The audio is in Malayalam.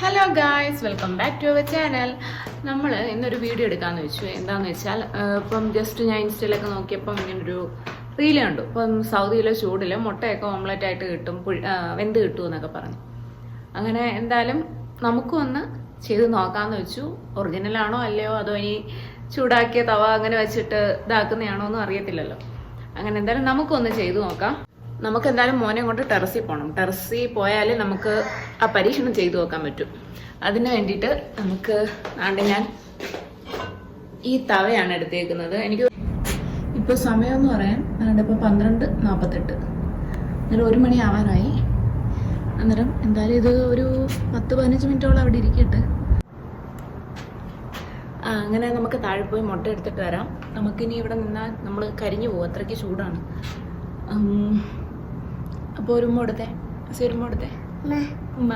Hello guys welcome back to our channel നമ്മൾ ഇന്നൊരു വീഡിയോ എടുക്കാമെന്ന് വെച്ചു. എന്താണെന്ന് വെച്ചാൽ ഇപ്പം ജസ്റ്റ് ഞാൻ ഇൻസ്റ്റയിലൊക്കെ നോക്കിയപ്പം ഇങ്ങനൊരു റീൽ കണ്ടു. ഇപ്പം സൗദിയിലെ ചൂടിൽ മുട്ടയൊക്കെ ഓംലെറ്റ് ആയിട്ട് കിട്ടും വെന്ത് കിട്ടും എന്നൊക്കെ പറഞ്ഞു. അങ്ങനെ എന്തായാലും നമുക്കും ഒന്ന് ചെയ്ത് നോക്കാമെന്ന് വെച്ചു. ഒറിജിനലാണോ അല്ലയോ അതോ ഇനി ചൂടാക്കിയ തവ അങ്ങനെ വെച്ചിട്ട് ഇതാക്കുന്നതാണോ ഒന്നും അറിയത്തില്ലല്ലോ. അങ്ങനെ എന്തായാലും നമുക്കൊന്ന് ചെയ്തു നോക്കാം. നമുക്ക് എന്തായാലും മോനെ കൊണ്ട് ടെറസിൽ പോകണം ടെറസിൽ പോയാലേ നമുക്ക് ആ പരീക്ഷണം ചെയ്തു നോക്കാൻ പറ്റും. അതിന് വേണ്ടിയിട്ട് നമുക്ക് ആണ്ട് ഞാൻ ഈ തവയാണ് എടുത്തേക്കുന്നത്. എനിക്ക് ഇപ്പോൾ സമയം എന്ന് പറയാൻ ആണ്ട് ഇപ്പോൾ പന്ത്രണ്ട് നാൽപ്പത്തെട്ട് അന്നേരം ഒരു മണി ആവാറായി അന്നേരം എന്തായാലും ഇത് ഒരു പത്ത് പതിനഞ്ച് മിനിറ്റോളം അവിടെ ഇരിക്കട്ടെ. അങ്ങനെ നമുക്ക് താഴെ പോയി മുട്ട എടുത്തിട്ട് വരാം. നമുക്കിനി ഇവിടെ നിന്നാൽ നമ്മൾ കരിഞ്ഞു പോകും. അത്രയ്ക്ക് ചൂടാണ്. അപ്പോൾ ഒരു ഉമ്മ അസി ഒരു ഉമ്മ. ഉമ്മ.